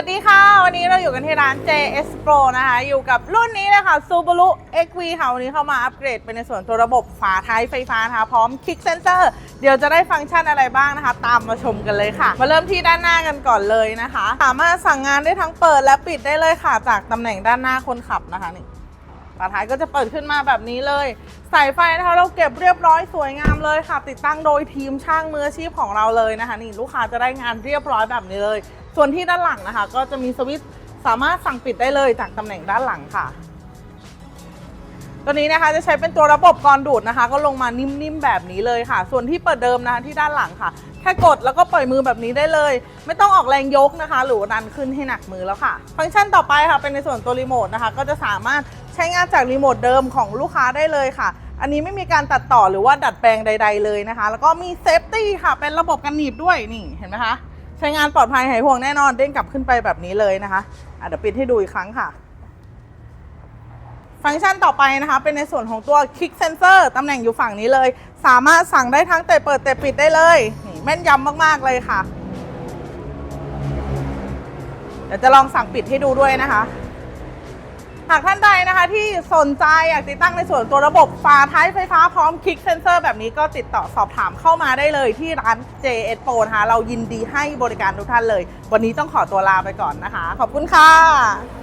วัสดีค่ะ วันนี้เราอยู่กันที่ร้าน JS Pro นะคะ อยู่กับรุ่นนี้เลยค่ะ Subaru XV ค่ะวันนี้เข้ามาอัปเกรดเป็นในส่วนตัวระบบฝาท้ายไฟฟ้านะคะ พร้อมคิกเซนเซอร์ เดี๋ยวจะได้ฟังก์ชันอะไรบ้างนะคะ ตามมาชมกันเลยค่ะ มาเริ่มที่ด้านหน้ากันก่อนเลยนะคะ สามารถสั่งงานได้ทั้งเปิดและปิดได้เลยค่ะ จากตำแหน่งด้านหน้าคนขับนะคะนี่ ฝาท้ายก็จะเปิดขึ้นมาแบบนี้เลย สายไฟนะคะเราเก็บเรียบร้อยสวยงามเลยค่ะ ติดตั้งโดยทีมช่างมืออาชีพของเราเลยนะคะ นี่ลูกค้าจะได้งานเรียบร้อยแบบนี้เลย ส่วนที่ด้านหลังนะคะ ก็จะมีสวิตช์สามารถสั่งปิดได้เลยจากตำแหน่งด้านหลังค่ะ ตัวนี้นะคะจะใช้เป็นตัวระบบกรอนดูดนะคะ ก็ลงมานิ่มๆแบบนี้เลยค่ะ ส่วนที่เปิดเดิมนะคะที่ด้านหลังค่ะ แค่กดแล้วก็ปล่อยมือแบบนี้ได้เลย ไม่ต้องออกแรงยกนะคะ หรือดันขึ้นให้หนักมือแล้วค่ะ ฟังก์ชันต่อไปค่ะเป็นในส่วนตัวรีโมทนะคะ ก็จะสามารถ ช้งานจากรีโมทเดิมของลูกค้าได้เลยค่ะ อันนี้ไม่มีการตัดต่อหรือว่าดัดแปลงใด ๆ เลยนะคะ แล้วก็มีเซฟตี้ค่ะ เป็นระบบกันหนีบด้วยนี่เห็นไหมคะใช้งานปลอดภัยหายห่วงแน่นอนเด้งกลับขึ้นไปแบบนี้เลยนะคะอะเดี๋ยวปิดให้ดูอีกครั้งค่ะฟังก์ชันต่อไปนะคะ เป็นในส่วนของตัว Kick Sensor ตำแหน่งอยู่ฝั่งนี้เลย สามารถสั่งได้ทั้งเตะเปิดเตะปิดได้เลยนี่แม่นยำมาก ๆ เลยค่ะ เดี๋ยวจะลองสั่งปิดให้ดูด้วยนะคะ หากท่านใดนะคะที่สนใจอยากติดตั้งในส่วนตัวระบบฝาท้ายไฟฟ้าพร้อมคลิกเซนเซอร์แบบนี้ก็ติดต่อสอบถามเข้ามาได้เลยที่ร้าน JS Pro นะคะเรายินดีให้บริการทุกท่านเลย วันนี้ต้องขอตัวลาไปก่อนนะคะ ขอบคุณค่ะ